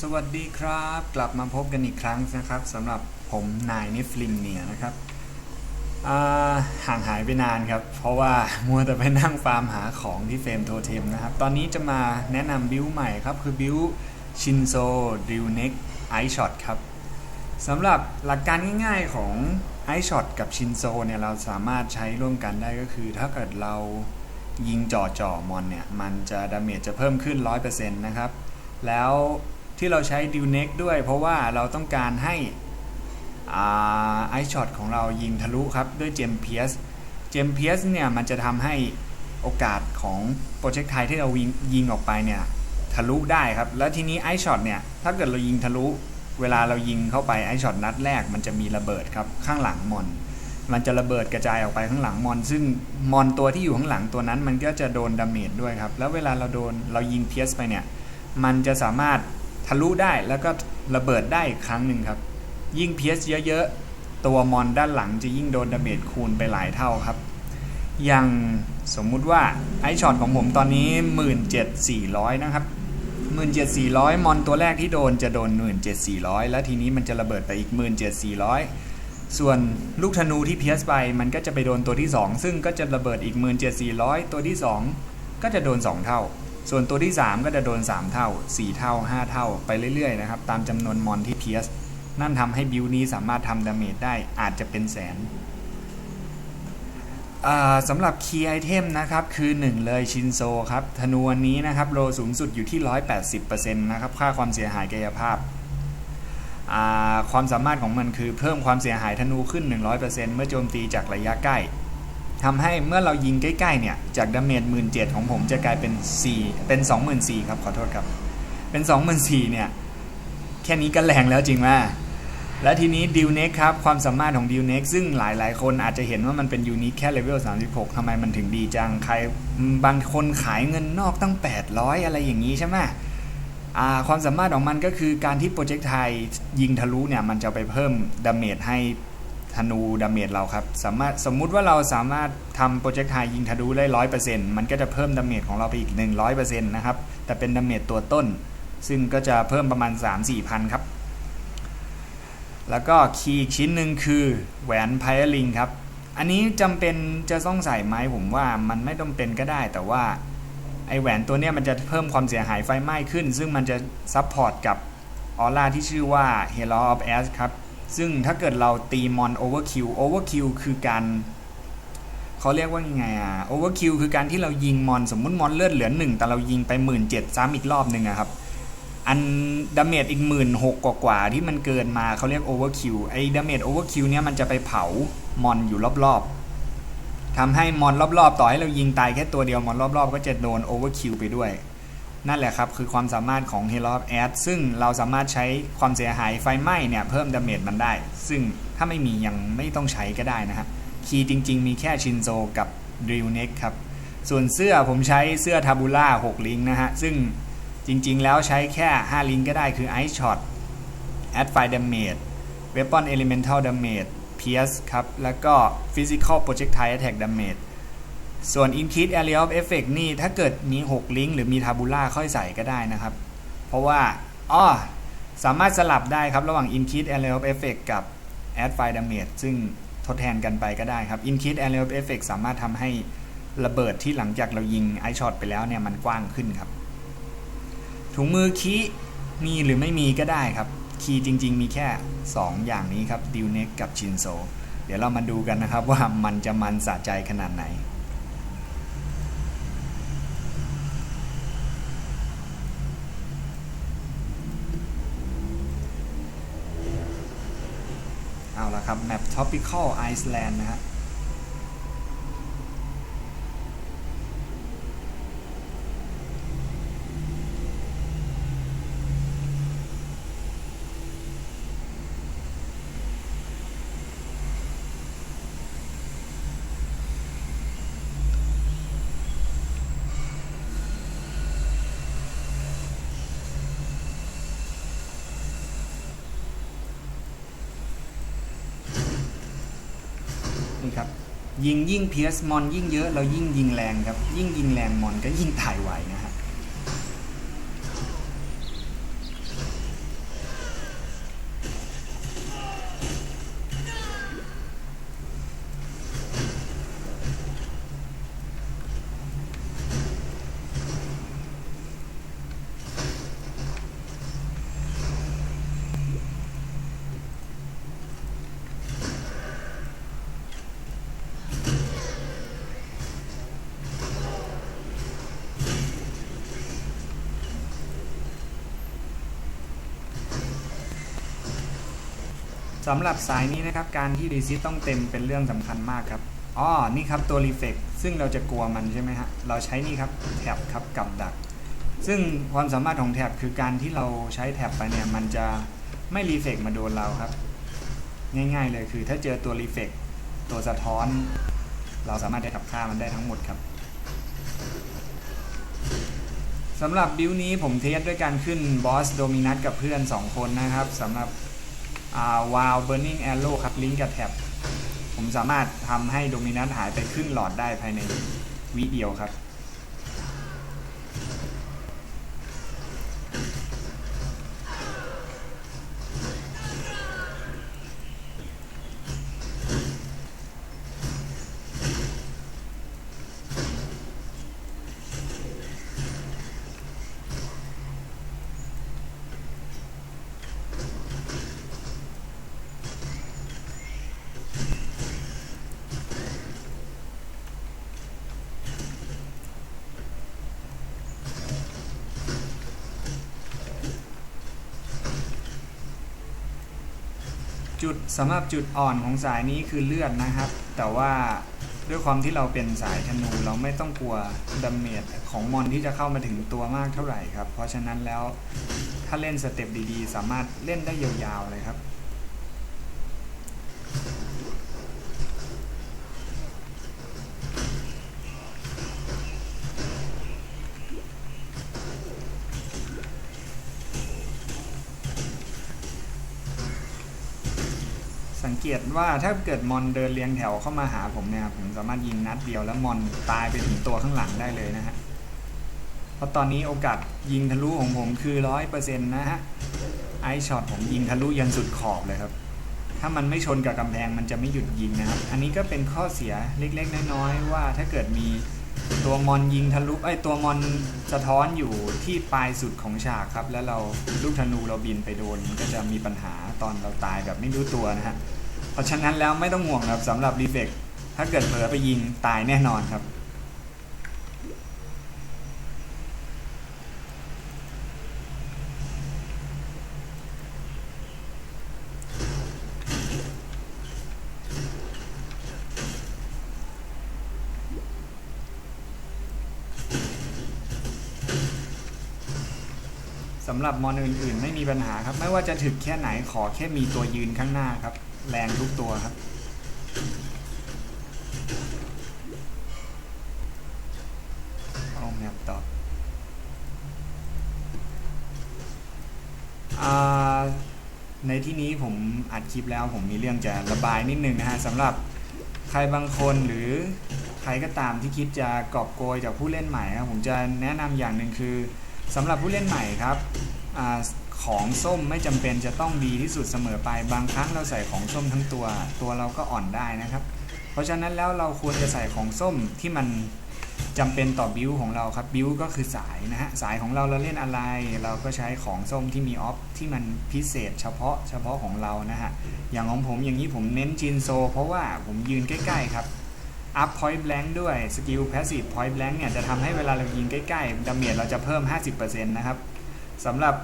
สวัสดีครับ กลับมาพบกันอีกครั้งนะครับสำหรับผมนายนิฟลิมเนี่ยนะครับห่างหายไปนานครับ เพราะว่ามัวแต่ไปนั่งฟาร์มหาของที่เฟรมโทเทมนะครับ ตอนนี้จะมาแนะนำบิวใหม่ครับ คือบิวชินโซดิวเน็กไอช็อตครับสำหรับหลักการง่ายๆของไอช็อตกับชินโซเนี่ยเราสามารถใช้ร่วมกันได้ก็คือ ถ้าเกิดเรายิงจ่อจ่อมอนเนี่ย มันจะดาเมจจะเพิ่มขึ้น 100%นะครับ แล้ว ที่เราใช้ดิวเน็กด้วย เพราะว่าเราต้องการให้ไอช็อตของเรายิงทะลุครับ ด้วยเจมเพียสเจมเพียสเนี่ยมันจะทำให้โอกาสของโปรเจกต์ไทที่เรายิงยิงออกไปเนี่ยทะลุได้ครับ แล้วทีนี้ไอช็อตเนี่ยถ้าเกิดเรายิงทะลุ เวลาเรายิงเข้าไปไอช็อตนัดแรกมันจะมีระเบิดครับข้างหลังมอนมันจะระเบิดกระจายออกไปข้างหลังมอน ซึ่งมอนตัวที่อยู่ข้างหลังตัวนั้น มันก็จะโดนดาเมจด้วยครับ แล้วเวลาเราโดนเรายิงเพียสไปเนี่ย มันจะสามารถ ทะลุได้แล้วก็ระเบิดได้อีกครั้งหนึ่งครับ ยิ่งเพียสเยอะๆ ตัวมอนด้านหลังจะยิ่งโดนดาเมจคูณไปหลายเท่าครับ อย่างสมมุติว่าไอช็อตของผมตอนนี้ 17,400 นะครับ 17,400 มอนตัวแรกที่โดนจะโดน 17,400 แล้วทีนี้มันจะระเบิดไปอีก 17,400 ส่วนลูกธนูที่เพียสไปมันก็จะไปโดนตัวที่ 2 ซึ่งก็จะระเบิดอีก 17,400 ตัวที่ 2 ก็จะโดน 2 เท่า ส่วนตัวที่ 3 ก็จะโดน 3 เท่า 4 เท่า 5 เท่า ไปเรื่อยๆนะครับ ตามจำนวนมอนที่เพียสนั่นทำให้บิวนี้สามารถทำดาเมจได้อาจจะเป็นแสนสำหรับคีย์ไอเทมนะครับ คือ 1 เลยชินโซครับธนูอันนี้นะครับโลสูงสุดอยู่ที่ 180%นะครับ ค่าความเสียหายกายภาพาความสามารถของมันคือเพิ่มความเสียหายธนูขึ้น 100%เมื่อโจมตีจากระยะใกล้ ทำให้เมื่อเรายิงใกล้ๆเนี่ยจากดาเมจ17,000ของผมจะกลายเป็น 4 เป็น 24,000ครับขอโทษครับ เป็น 24,000เนี่ยแค่นี้ก็แรงแล้วจริงไหมและทีนี้ดิวเน็กครับความสามารถของดิวเน็กซึ่งหลายๆ คนอาจจะเห็นว่ามันเป็นยูนิคแค่เลเวล36ทำไมมันถึงดีจังใครบางคนขายเงินนอกตั้ง 800 อะไรอย่างนี้ใช่ไหมความสามารถของมันก็คือการที่โปรเจกต์ไทยยิงทะลุเนี่ยมันจะไปเพิ่มดาเมจให้ ธนูดาเมจเราครับ สามารถสมมุติว่าเราสามารถทำโปรเจกต์ไทยยิงทะลุได้ร้อยเปอร์เซ็นต์มันก็จะเพิ่มดาเมจของเราไปอีก100%นะครับ แต่เป็นดาเมจตัวต้น ซึ่งก็จะเพิ่มประมาณ3-4พันครับ แล้วก็คีย์อีกชิ้นหนึ่งคือแหวนไพลิงครับ อันนี้จำเป็นจะต้องใส่ไหมผมว่ามันไม่ต้องเป็นก็ได้ แต่ว่าไอแหวนตัวเนี้ยมันจะเพิ่มความเสียหายไฟไหม้ขึ้น ซึ่งมันจะซับพอร์ตกับออร่าที่ชื่อว่า Halo of a s ครับ ซึ่งถ้าเกิดเราตีมอน Overkill Overkill คือการเขาเรียกว่ายังไงอะ Overkill คือการที่เรายิงมอนสมมุติมอนเลือดเหลือหนึ่งแต่เรายิงไปหมื่นเจ็ดซ้ำอีกรอบหนึ่งอะครับ อันดาเมจอีกหมื่นหกกว่าที่มันเกินมาเขาเรียกโอเวอร์คิวไอ้ดาเมจโอเวอร์คิวเนี่ยมันจะไปเผามอนอยู่รอบๆทำให้มอนรอบๆ ต่อให้เรายิงตายแค่ตัวเดียวมอนรอบๆ ก็จะโดนโอเวอร์คิวไปด้วย นั่นแหละครับ คือความสามารถของ Halo of Ash ซึ่งเราสามารถใช้ความเสียหายไฟไหม้เนี่ย เพิ่มดาเมจมันได้ ซึ่งถ้าไม่มียังไม่ต้องใช้ก็ได้นะครับ คีย์จริง ๆ มีแค่ชินโซกับดิวเน็กครับ ส่วนเสื้อผมใช้เสื้อทาบูล่า6ลิงนะฮะ ซึ่งจริง ๆ แล้วใช้แค่ 5 ลิงก์ก็ได้คือ Ice Shot Add Fire Damage Weapon Elemental Damage Pierce ครับ แล้วก็ Physical Projectile Attack Damage ส่วน Increase Area of Effect นี่ถ้าเกิดมี 6 ลิงก์หรือมี Tabula ค่อยใส่ก็ได้นะครับ เพราะว่าอ้อสามารถสลับได้ครับ ระหว่าง Increase Area of Effect กับ Add Fire Damage ซึ่งทดแทนกันไปก็ได้ครับ Increase Area of Effect สามารถทำให้ระเบิดที่หลังจากเรายิง Ice Shot ไปแล้วเนี่ยมันกว้างขึ้นครับ ถุงมือคีมีหรือไม่มีก็ได้ครับ คีจริง ๆ มีแค่ 2 อย่างนี้ครับดิวเน็กกับชินโซ เดี๋ยวเรามาดูกันนะครับว่ามันจะมันสะใจขนาดไหน ครับแมป Tropical Iceland นะฮะ นี่ครับยิงยิ่งเพียสมอนยิ่งเยอะเรายิ่งยิงแรงครับ ยิ่งยิงแรงมอนก็ยิ่งถ่ายไหวนะฮะ สำหรับสายนี้นะครับการที่รีซิตต้องเต็มเป็นเรื่องสำคัญมากครับอ๋อนี่ครับตัวรีเฟกซึ่งเราจะกลัวมันใช่ไหมฮะเราใช้นี่ครับแท็บครับกับดัก ซึ่งความสามารถของแท็บคือการที่เราใช้แท็บไปเนี่ยมันจะไม่รีเฟกมาโดนเราครับ ง่ายๆเลยคือถ้าเจอตัวรีเฟกตัวสะท้อน เราสามารถได้ขับค่ามันได้ทั้งหมดครับสำหรับบิวนี้ผมเทสด้วยการขึ้นบอสโดมินัสกับเพื่อน 2 คนนะครับสำหรับ วาลเบอร์นิงแอโร่ครับลิงก์กับแท็บผมสามารถทำให้โดมินันหายไปครึ่งหลอดได้ภายในวิเดียวครับ จุดสำหรับจุดอ่อนของสายนี้คือเลือดนะครับ แต่ว่าด้วยความที่เราเป็นสายธนูเราไม่ต้องกลัวดาเมจของมอนที่จะเข้ามาถึงตัวมากเท่าไหร่ครับ เพราะฉะนั้นแล้วถ้าเล่นสเต็ปดีๆ สามารถเล่นได้ยาวๆเลยครับ สังเกตว่าถ้าเกิดมอนเดินเรียงแถวเข้ามาหาผมเนี่ยผมสามารถยิงนัดเดียวแล้วมอนตายไปถึงตัวข้างหลังได้เลยนะฮะเพราะตอนนี้โอกาสยิงทะลุของผมคือร้อยเปอร์เซ็นต์นะฮะไอช็อตผมยิงทะลุยันสุดขอบเลยครับ ถ้ามันไม่ชนกับกำแพงมันจะไม่หยุดยิงนะครับ อันนี้ก็เป็นข้อเสียเล็กๆน้อยๆว่าถ้าเกิดมีตัวมอนยิงทะลุไอตัวมอนสะท้อนอยู่ที่ปลายสุดของฉากครับ แล้วเราลูกธนูเราบินไปโดนก็จะมีปัญหาตอนเราตายแบบไม่รู้ตัวนะฮะ เพราะฉะนั้นแล้วไม่ต้องห่วงครับสำหรับรีเฟกถ้าเกิดเผลอไปยิงตายแน่นอนครับ สำหรับมอนอื่นๆ ไม่มีปัญหาครับ ไม่ว่าจะถึกแค่ไหนขอแค่มีตัวยืนข้างหน้าครับ แรงทุกตัวครับ เอาแมปต่ออาในที่นี้ผมอัดคลิปแล้วผมมีเรื่องจะระบายนิดนึงนะฮะสำหรับใครบางคนหรือใครก็ตามที่คิดจะกอบโกยจากผู้เล่นใหม่ครับผมจะแนะนำอย่างหนึ่งคือ สำหรับผู้เล่นใหม่ครับอของส้มไม่จำเป็นจะต้องดีที่สุดเสมอไป บางครั้งเราใส่ของส้มทั้งตัว ตัวเราก็อ่อนได้นะครับ เพราะฉะนั้นแล้วเราควรจะใส่ของส้มที่มันจำเป็นต่อบิวของเราครับบิวก็คือสายนะฮะสายของเราเราเล่นอะไร เราก็ใช้ของส้มที่มีออฟที่มันพิเศษเฉพาะเฉพาะของเรานะฮะอย่างของผมอย่างนี้ผมเน้นจินโซ เพราะว่าผมยืนใกล้ๆครับ อัพพอยต์แบงค์ด้วยสกิลแพสซีฟพอยต์แบงค์เนี่ยจะทำให้เวลาเรายิงใกล้ๆดาเมจเราจะเพิ่ม 50%นะครับสำหรับ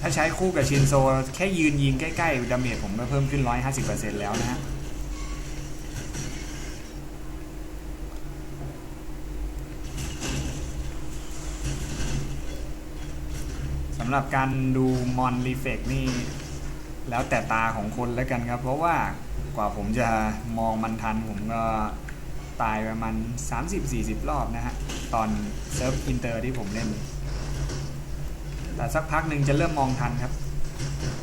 ถ้าใช้คู่กับชินโซ แค่ยืนยิงใกล้ๆดาเมจผมก็เพิ่มขึ้น 150%แล้วนะฮะสำหรับการดูมอนรีเฟกนี่ แล้วแต่ตาของคนแล้วกันครับ เพราะว่ากว่าผมจะมองมันทันผมก็ ตายประมาณ 30-40 รอบนะฮะ ตอนเซิร์ฟอินเตอร์ที่ผมเล่น แต่สักพักหนึ่งจะเริ่มมองทันครับ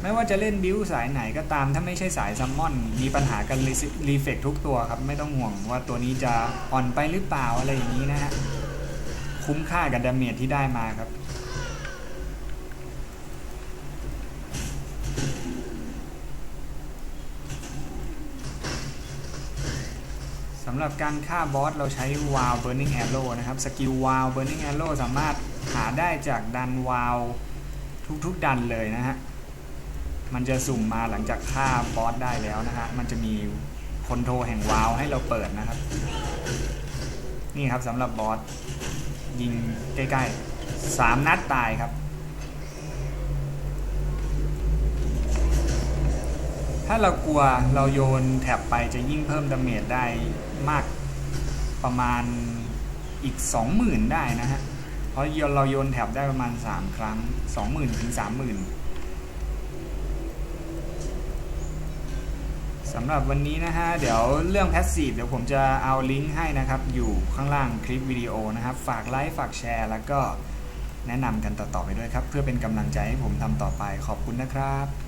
ไม่ว่าจะเล่นบิวสายไหนก็ตามถ้าไม่ใช่สายซัมมอน มีปัญหากันรีเฟกทุกตัวครับ ไม่ต้องห่วงว่าตัวนี้จะอ่อนไปหรือเปล่าอะไรอย่างนี้นะฮะ คุ้มค่ากับดาเมจที่ได้มาครับำหรับการฆ่าบอสเราใช้วาล Burning Arrow นะครับ สกิลวาล Burning Arrow สามารถหาได้จากดันวาลทุกๆดันเลยนะฮะ มันจะสุ่มมาหลังจากฆ่าบอสได้แล้วนะฮะ มันจะมีคอนโทรแห่งวาลให้เราเปิดนะครับ นี่ครับสำหรับบอส ยิงใกล้ๆ 3 นัดตายครับถ้าเรากลัวเราโยนแท็บไปจะยิ่งเพิ่มดาเมจได้ มากประมาณอีก 20,000 ได้นะฮะ เพราะเราโยนแท็บได้ประมาณ 3 ครั้ง 20,000 ถึง 30,000สำหรับวันนี้นะฮะ เดี๋ยวเรื่อง Passive เดี๋ยวผมจะเอาลิงก์ให้นะครับ อยู่ข้างล่างคลิปวิดีโอนะครับ ฝากไลค์ฝากแชร์ แล้วก็แนะนำกันต่อๆไปด้วยครับ เพื่อเป็นกำลังใจให้ผมทำต่อไปขอบคุณนะครับ